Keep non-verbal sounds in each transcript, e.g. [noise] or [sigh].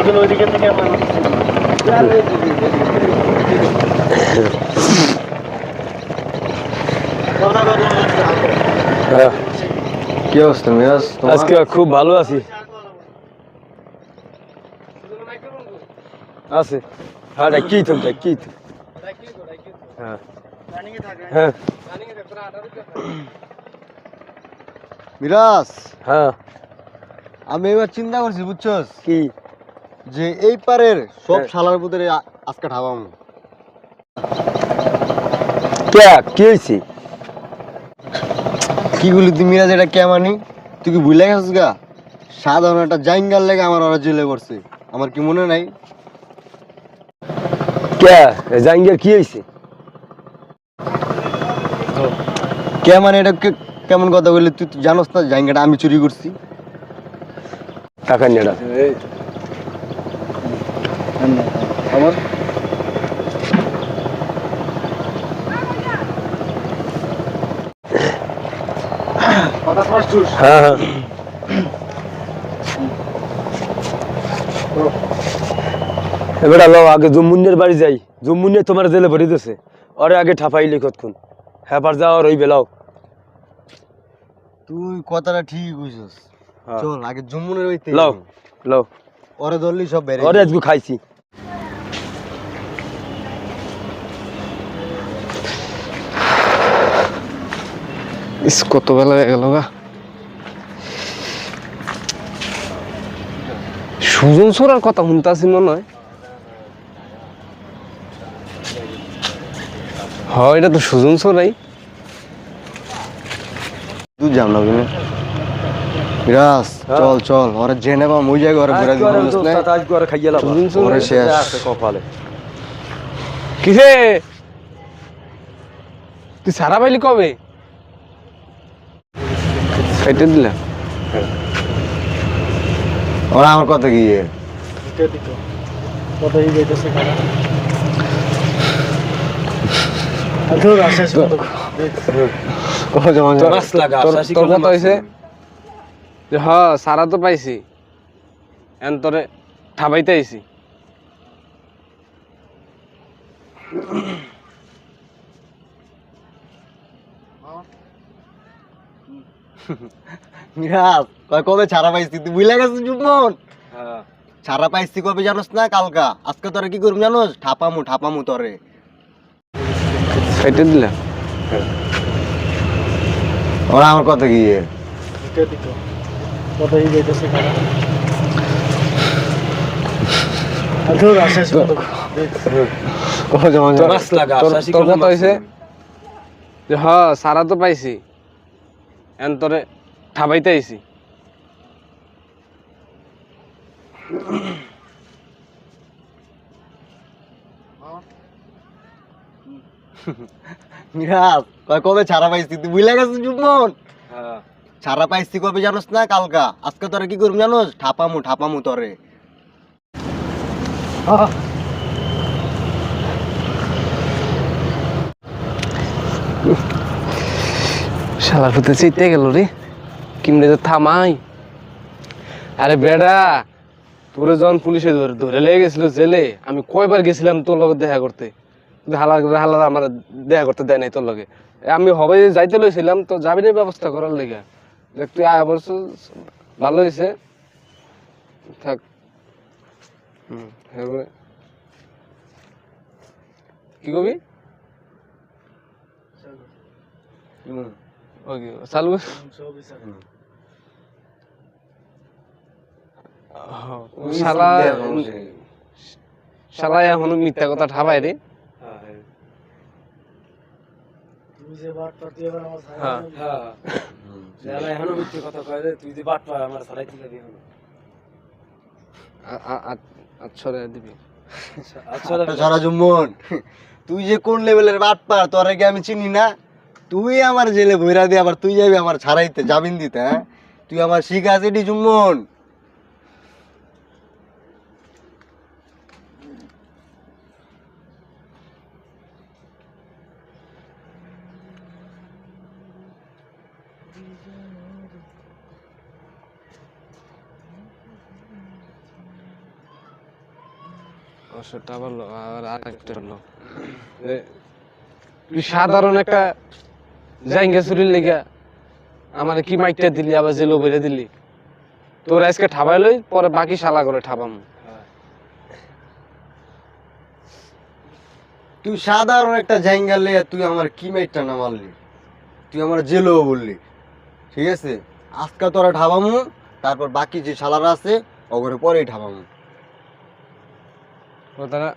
ওইদিকে থেকে হ্যাঁ, কি অবস্থা মিরাজ আজকে খুব ভালো আছি। আছে। হ্যাঁ কি তুমি কি হ্যাঁ। হ্যাঁ। মিরাজ হ্যাঁ। আমি এবার চিন্তা করছি বুঝছস? কি? যে এই পারের সব। শালার ভিতরে আজকে ঠাবাম কে কি হয়েছে কি বলি তুই মিরাজ এটা কে মানি? তুই কি ভুলে গেছিস গা? সাধারণ একটা জাইঙ্গার লেগে আমার ওরা জেলে পড়ছে। আমার কি মনে নাই? কে জাঙ্গিয়ার কি হয়েছে কে মানে এটা কে- কেমন কথা বললি? তুই তুই জানোস না জাইঙ্গাটা আমি চুরি করছি। টাকা নেড়া আমার হ্যাঁ হ্যাঁ এবার লো আগে জম্মুনের বাড়ি যাই। জম্মুনে তোমার জেলে ভরে দিছে। ওরে আগে ঠাপাইলি কতক্ষণ হ্যাঁ পার যাও আর ওই বেলাও তুই কথাটা ঠিক কইছস। হ্যাঁ। চল আগে জম্মুনের ওইতে লও লও। ওরে ধরলি সব বেড়ে ওরে আজকে খাইছি। ইস কত বেলা হয়ে গেল গা। সুজন সোরার কথা শুনতাছি মনে হয়? হয় এটা তো সুজন সোরাই। হ্যাঁ। চল চল ওরে জেনে পাম ওই জায়গায় ওরে ঘুরে দিবি বুঝছ না আজকে ওরে খাইয়ে লাভ সুজন সোরাই শেষ। কপালে। কিসে? তুই সারা পাইলি কবে? কেটে দিলা। ওরা আমার কথা কি এ? দিতে দিত। কথা এই যাইতেছে খারাপ আধুর আসে শুধু কহ জমা জমা। মাছ লাগা তোর তোর কথা হয়েছে যে হ সারা তো পাইছি এন তোরে ঠাবাইতে আইছি মিরাজ কয় কবে ছাড়া পাইছি? তুই বুঝলে গেছিস জুমন হ্যাঁ। ছাড়া পাইছি কবে জানোস না কালকা? আজকে তোরে কি করবি জানোস? ঠাপামু ঠাপামু তোরে। কেটে দিলা? ওরা আমার কথা কি? সারা তো পাইছি। এন তোরে ঠাবাইতে আইছি। মিরাজ কয় কবে ছাড়া পাইছি? তুই বুঝলে গেছিস জুমন হ্যাঁ। ছাড়া পাইছি কবে জানোস না কালকা? আজকে তোরে কি করবি জানোস? ঠাপামু ঠাপামু তোরে। শালার হতে চিতে গেল রে। কিমড়ে তো থামাই। আরে বেড়া, তোরে যখন পুলিশে ধরে ধরে লেগে গেছিল জেলে, আমি কয়বার গেছিলাম তোর লগে দেখা করতে। কিন্তু হালা হালা আমার দেখা করতে দেয় নাই তোর লগে। আমি হবে যাইতে লইছিলাম, তো যাবিনের ব্যবস্থা করার লেগে। দেখ, তুই আয় বলছো ভালো হয়েছে থাক। হুম কি কবি? হুম। ওকে চালু শালা শালা এখনও মিথ্যা কথা ঠাবাই রে। তুই যে বাট পাতি এবার আমার হ্যাঁ। ছাড়া এখনও মিথ্যে কথা কয় রে তুই যে বাট আমার আচ্ছা রে দিবি। আচ্ছা সারা জুম্মন। তুই যে কোন লেভেলের বাট পার তোরে কি আমি চিনি না? তুই আমার জেলে ভৈরা দিয়ে আবার তুই যাবি আমার ছাড়াইতে জামিন দিতে হ্যাঁ? তুই আমার শিখাস এটি জুম্মন? দশটা বলল আর আরেকটা বলল তুই সাধারণ একটা জাইঙ্গা চুরির লেগা আমার কি মাইকটা দিলি আবার জেলো বেড়ে দিলি। তোর আজকে ঠাবাই লই পরে বাকি শালা করে ঠাবাম। তুই সাধারণ একটা জায়গা লে তুই আমার কি মেটটা না মারলি? তুই আমার জেলও বললি। ঠিক আছে? আজকে তোরা ঠাবামু তারপর বাকি যে শালারা আছে ওগুলো পরেই ঠাবামু। কথাটা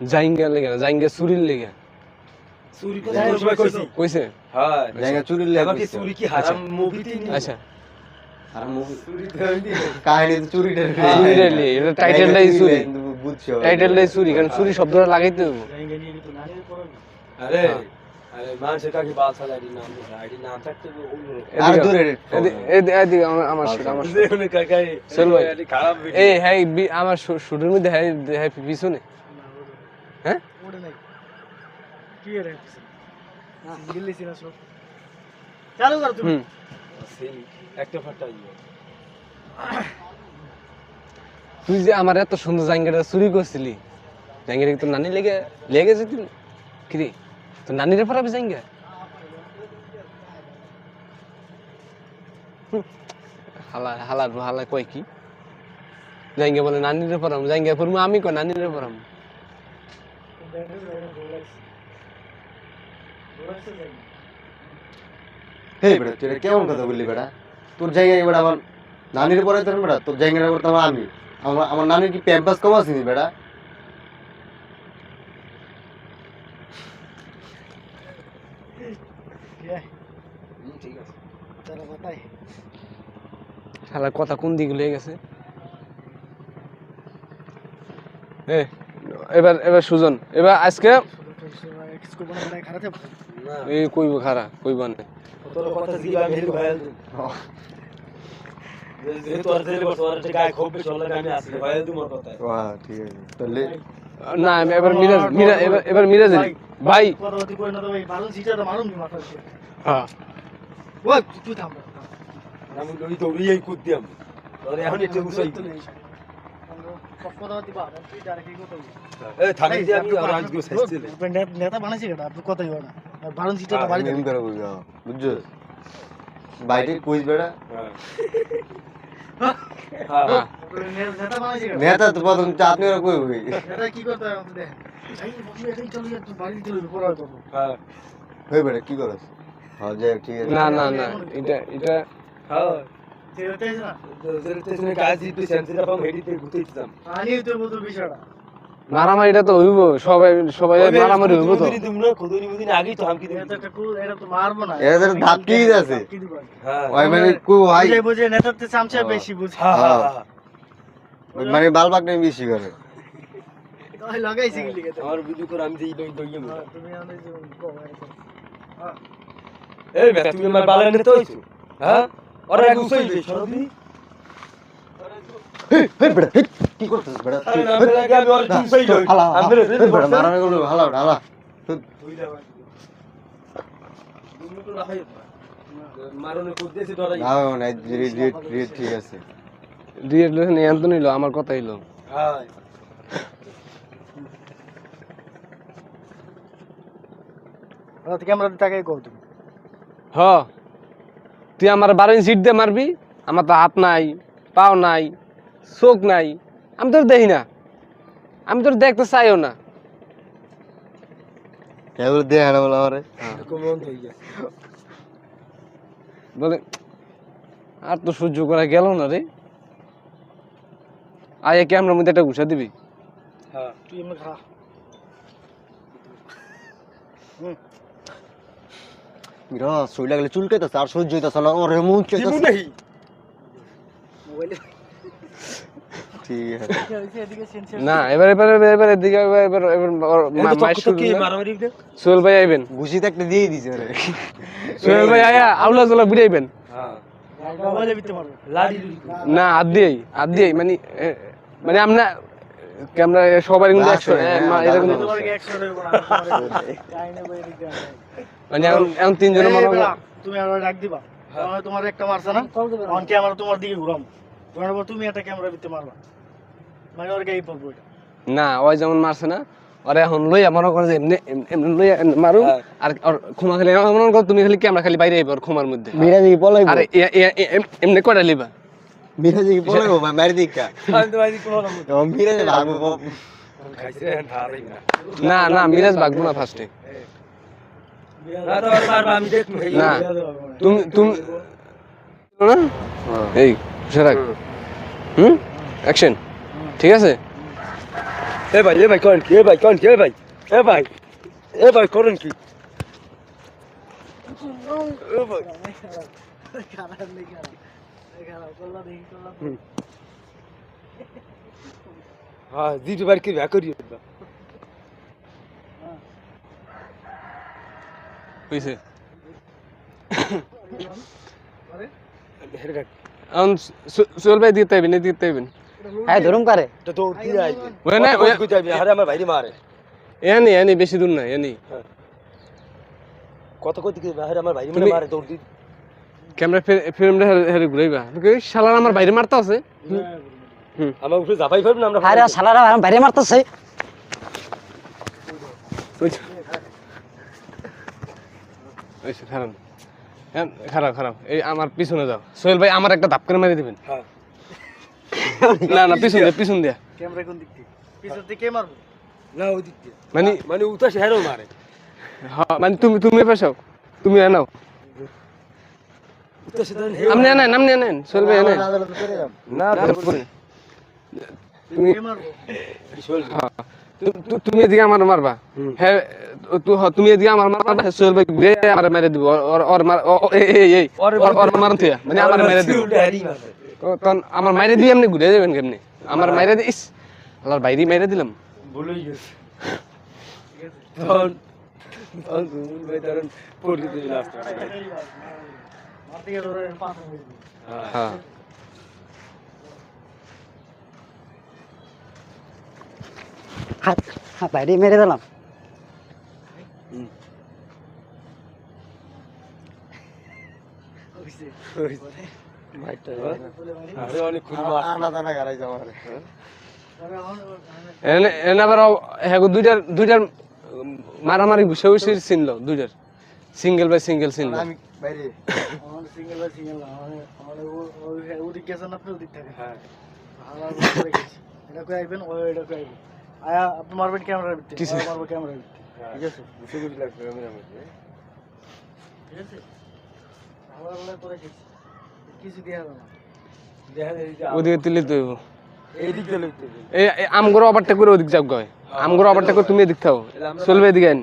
জাইঙ্গা লেগে জাইঙ্গা চুরির লেগে। চুরি কইছি। কইছে? হ্যাঁ জায়গা চুরির এবার কি চুরি কি হারাম মুভিতে নি আচ্ছা। আর movie- চুরি। কাহিনী এটা টাইটেলটাই চুরি। বুঝছ টাইটেলটাই চুরি কারণ চুরি শব্দটা লাগাইতে হবে আরে হ্যাঁ। আমার হ্যাঁ শুটের মধ্যে হ্যাঁ হ্যাঁ পিছনে। হ্যাঁ? কি রে দিল্লি সিনা সব। চালু কর তুমি। হুম। একটা ফাটা ইয়ে তুই যে আমার এত সুন্দর জায়গাটা চুরি করছিলি জায়গাটা কি তোর নানি লেগে লেগেছে তুই? কিরে তোর নানিরে পড়াবে জায়গা হালা হালার হালা কয় কি? জায়গা বলে নানিরে পড়াম জায়গা পড়ব আমি কয় নানিরে পড়াম হে বেটা তুই কেমন কথা বললি বেটা? তোর জায়গায় বেটা আমার নানির পরে তোর বেটা তোর জায়গাটা করতাম আমি আমার আমার নানির কি প্যাম্পাস কম আসেনি বেটা? হালার কথা কোন দিকে লেগে গেছে? এবার এবার সুজন এবার আজকে এই কইব খারা? কইব না তোর কথা জিবা আমি হেলু ভাইল যেহেতু বসে আর একটা গায়ে খুব বেশি হলে আমি আসলে ভাইল তুমি কথা বাহ ঠিক আছে। তাহলে না আমি এবার মিরাজ মিরাজ এবার এবার মিরাজ ভাই। কথা বলতে কই না তো ভাই মারুন সিটাটা মারুন নি মাথা হ্যাঁ। ওই তুই- থাম। আমি লই দৌড়িয়েই কুদ দিয়াম। তোর এখন একটু গুছাই। কথা দিবা তুই ডাইরেক্ট কথা এ থাকি যে আমি আর আজ নেতা বানাইছি কেটা আপনি কথাই না। বারণ সিটাটা বাড়ি এমনি করে বুঝছ বুঝছ? বাইরে হ্যাঁ হ্যাঁ নেতা তো প্রথম চাপনি ওরা কই হই নেতা কি করতে হয় আমাদের? দেখেন এই বসে এটাই চলে যা বাড়ি চলে পড়া করব হ্যাঁ। হই বেটা কি করছ হ্যাঁ যাই ঠিক আছে। না না না এটা এটা হ্যাঁ। না? কাজ দিতে সেন্সিটা পাম হেডিতে ঘুরতেইতাম আনি তো বলতো বিষয়টা মারামারিটা তো হইব সবাই সবাই মারামারি হইব তো। তুমি না খুদুনি মুদিন আগেই তো হামকি এটা তো একটা কুল এটা তো মারবো না। এটা তো ধাপকেই আছে হ্যাঁ। ওই মানে ভাই বুঝে বুঝে চামচা বেশি বুঝ। হ্যাঁ হ্যাঁ হ্যাঁ। মানে বালবাক নেই বেশি করে। তাই লাগাইছি কি লিখে আমার ভিডিও করে আমি যেই লই দইয়ে তুমি আমাদের হ্যাঁ এই বে তুমি আমার বালা নিতে হইছো? হ্যাঁ? ওরা এক উসাই সরবি হেই হেই বেটা হেই, কি করছিস বেটা? আরে না আমি আমি রে আমার কথা হইল হ্যাঁ ক্যামেরা তাকাই কও তুমি। হ। তুই আমার বারো সিট দিয়ে মারবি আমার তো হাত নাই পাও নাই চোখ নাই। আমি তোর দেখি না। আমি তোর দেখতে চাইও না। কেবল দে না বলে আমারে। আর তো সহ্য করা গেল না রে। আয় ক্যামেরার মধ্যে একটা ঘুষা দিবি। হ্যাঁ তুই এমনি খা। মিরা সই লাগলে চুলকাইতেছে আর সহ্য হইতেছে না ওরে মুখ মোবাইলে। ঠিক [laughs] আছে না এবার এবার এবার এবার এদিকে এবার এবার এবার সোহেল ভাই আইবেন। ঘুষি তো একটা দিয়ে দিছে সোহেল ভাই আয়া আউলা জলা বিড়াইবেন হ্যাঁ মোবাইলে বিতে মারবে লাড়ি না হাত দিয়েই হাত দিয়েই মানে মানে আমরা ক্যামেরা সবার কিন্তু একশো হ্যাঁ, এরকম দারুণ। তোমার কি 100 টাকা করে তাই না বই এদিকে আয়। মানে এখন এখন তিনজনের মনে হয় তুমি আর ডাক দিবা। আমার তোমার একটা মারছে না? অন ক্যামেরা তোমার দিকে ঘুরাম তোমার তুমি একটা ক্যামেরা দিতে মারবা। মানে ওর গায়ে পড়ব না ওই যেমন মারছে না ওরে এখন লইয়া মনে করে যে এমনি এমনি লইয়া মারু হ্যাঁ। আর ক্ষমা খালি মনে করো তুমি খালি ক্যামেরা খালি বাইরে আইবা ক্ষমার মধ্যে। মিরাজ কি পলাইবো। আরে এমনি কয়টা লিবা? মিরাজ কি পলাইবো ভাই মারি দিকা আমি তো ভাই কোনো না। তো মিরাজ ভাগবো। না। না না মিরাজ ভাগবো না ফার্স্টে আর না তুমি তুমি না? এই সেরাক হুম। অ্যাকশন ঠিক আছে এ ভাই এ ভাই করেন কি এ ভাই করেন কি এ ভাই এ ভাই এ ভাই করেন কি হ্যাঁ দিদি বার কি ভ্যা করি হইছে এখন দিতে হইবেন দিতে হইবেন হ্যাঁ ধরুম কারে? তো দৌড় দিয়ে আইবে ওই না কই যাবি? আরে আমার ভাইরে মারে। এনি এনি বেশি দূর না এনি। কত কত আরে আমার ভাইরে মারে দৌড় দি ক্যামেরা ফিল্মটা হেরে ঘুরাইবা। শালার আমার বাইরে মারতে আছে? আমার উপরে জাপাই না আমরা আরে শালারা আমার মারতেছে। ওইসে খারাপ হ্যাঁ, খারাপ খারাপ এই আমার পিছনে যাও। সোহেল ভাই আমার একটা ধাপ করে মেরে দিবেন। হ্যাঁ। [laughs] না না পিছন দিয়ে পিছন দিয়ে। ক্যামেরা কোন দিক থেকে পিছন থেকে কে মারবো? না ওই দিক দিয়ে। মানে মানে উতাস হেরো মারে। হ্যাঁ, মানে তুমি তুমি পেশাও তুমি এনাও আপনি আনেন আপনি আনেন ভাই আনেন না তুমি হ্যাঁ তুমি এদিকে আমার মারবা। হ্যাঁ তুমি এদিকে আমার মারবা হ্যাঁ, ঘুরে আমার মেরে দিব। ওর- ওর মার এই এই ওর থিয়া মানে আমার মেরে দিব। তখন আমার মাইরে দিয়ে এমনি ঘুরে যাবেন কেমনি? আমার মাইরে দিয়ে ইস আল্লাহর বাইরে মাইরে দিলাম। ভুলেই গেছে। তখন। হ্যাঁ। হাত হাত বাইরে মেরে দিলাম। হইছে। ও- হ্যাঁ? গো, দুইটার দুইটার মারামারি ঘুষে ঘুষে চিনলো দুইটার। সিঙ্গেল বাই সিঙ্গেল চিনলো। আমি বাইরে। সিঙ্গেল বাই সিঙ্গেল না ওই- ওদিক গেছেন আপনি ওদিক থাকে হ্যাঁ। আমার এটা কই আইবেন? ও এটা কই আইবেন? আয়া আপনি মারবেন ক্যামেরার ভিতরে। কিসে? ও মারবো ক্যামেরার ভিতরে। ঠিক আছে। বুঝে বুঝে লাগবে আমি আমি ঠিক আছে? আমার বলে পরে গেছি। কিছু দিয়া হবে না। ওদিকে তুলে তো এই দিক দিয়ে এই আমগুলো ওভারটেক করে ওদিক যাও আমগুলো ওভারটেক করে তুমি এদিক থাও। চলবে এদিকে আইন।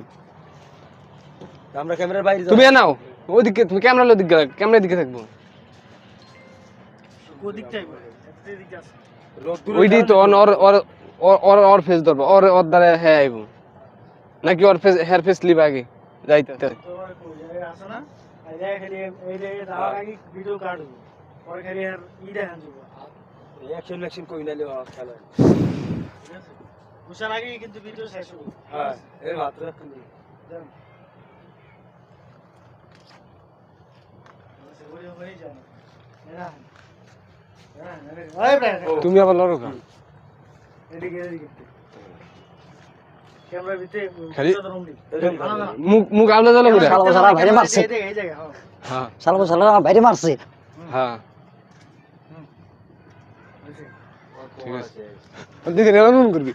আমরা ক্যামেরার বাইরে তুমি নাও। ওদিকে তুমি ক্যামেরা ওদিকে গেলে ক্যামেরা দিকে থাকব। ওইটাই তো ওর ওর ওর- ওর ফেস ধরবো। ওর ওর দ্বারা হ্যাঁ আইব। নাকি ওর ফেস হেয়ার ফেস লিবা আগে যাইতে। না। ভিডিও কাটবো পরে খালি আর ই দেখান যাব অ্যাকশন অ্যাকশন কই নালে খেলা ঘুষার আগে কিন্তু ভিডিও শেষ হবে হ্যাঁ এর মাত্র জান সেগুলো যায় না এরা ওই ব্রাইট তুমি আবার লড়ো কেন? এদিকে এদিকে ক্যামেরা ভিতরে খালি- না না মুখ মুখ আলাদা জ্বালা করে শালা শালা বাইরে মারছে হ্যাঁ শালা শালা বাইরে মারছে হ্যাঁ হয়েছে। ঠিক আছে। দেখে এমন করবি।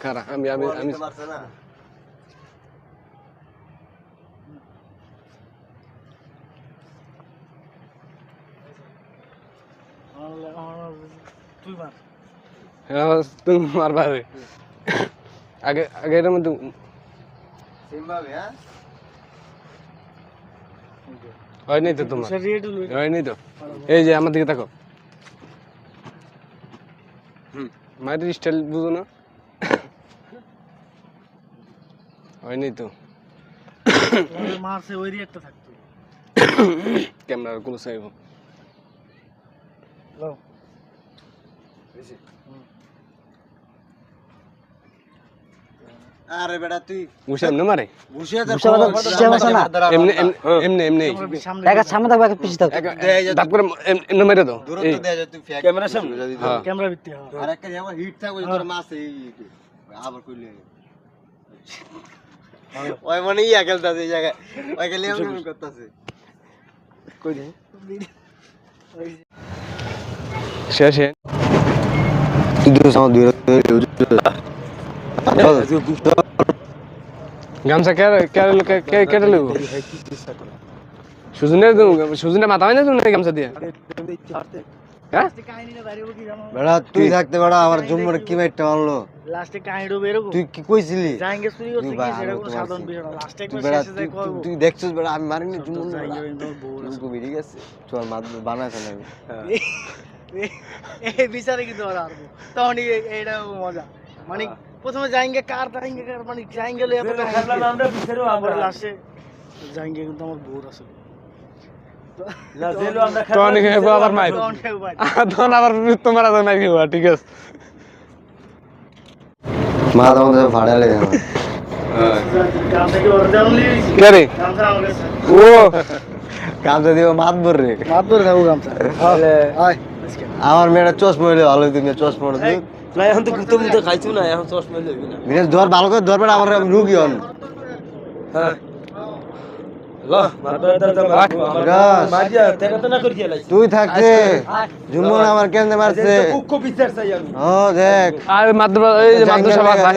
খারা আমি আমি আমি মারছে না। আমার- আমার- তুই মার হ্যাঁ, তুমি মারবা রে আগে আগে মধ্যে হ্যাঁ? নাই তো তোমার? ঘুষার রেট লই নাই তো? এই যে আমার দিকে তাকো হুম মায়ের স্টাইল বুঝো না। হয়নি তো। মারছে ওই রিয়েক্টটা থাকতো। ক্যামেরারগুলো চাইব। আরে বেটা তুই ঘুষে এমনি মারে? বসে যা বসে বসে বসে না। এমনি এমনি- এমনি এক সামনে থাকবে এক পিছিয়ে থাকবে ধাপ করে এমনি মেরে দাও। দূরত্ব দেয়া যায় তুই ফ্যাক। ক্যামেরার সামনে? হ্যাঁ। ক্যামেরা ভিত্তি হ্যাঁ আর একটা যে হিট থাকবে তোর মাছ এই আবার কইলে ওই মানে ইয়া খেলতাছে এই জায়গায়। ওই খেলে এমন করতাছে কই দে শেষ হে তুই দূর আমার দূর। গামছা কেটে লেবো সুজনে সুজনে মাথা হয় না তুমি গামছা দিয়ে হ্যাঁ বেড়া তুই থাকতে বেড়া আমার জম্মুর কি মাইরটা মারলো লাস্টে কাহিনীটা বেরোবো তুই কি কইছিলি জাহাঙ্গীর চুরি করছে তুই কি বা সেটা আমি কোনো তো সাধারণ বিষয় লাস্টে একবার শেষে যাই কইবো তুই দেখছিস বেড়া আমি মারিনি জুম্মন জাহাঙ্গীর তো বউ আছে। তুই গেছে চল মাছ বানাইছে না এই বিচারে কিন্তু ওরা তখন এইটা মজা মানে প্রথমে জাহাঙ্গে কার জাহাঙ্গে কার মানে জাহাঙ্গে লই এত খেললাম আমরা বিচারেও আমরা আমরা লাস্টে জাহাঙ্গে কিন্তু আমার বউ আছে না জেলও আমরা তো অনেক হেবো আবার মাইর তখন কেউ পায় না। তখন আবার তোমার আদর নাই খেবা ঠিক আছে মা আমাদের ভাড়া লেগে গামছা কি ওর দেওয়া নিয়ে গেছি? কে রে গামছা আমার কাছে। ও কামটা দিব মাত বর রে মাত ধরে থাকব গামছা আয় আজকে। আমার মেয়েটা চশমা হইলে ভালো তুমি চশমা হলে তুই না এখন তো গুতো মুতো খাইছো না এখন চশমা লইবি না। ধর ভালো করে আমার রুগী হন। হ্যাঁ। দার তুই থাকতে জুম্মন আমার মারছে? ও দেখ আর মাদ্রাসা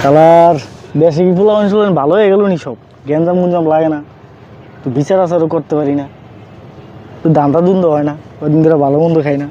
খেলার বেশি ফুলা ভালো হয়ে গেল নি সব। গেঞ্জাম গুঞ্জাম লাগে না। তো বিচার আচারও করতে পারি না। তো দান্দা দুন্দ হয় না, ওই দিন ধরে ভালো মন্দ খাই না।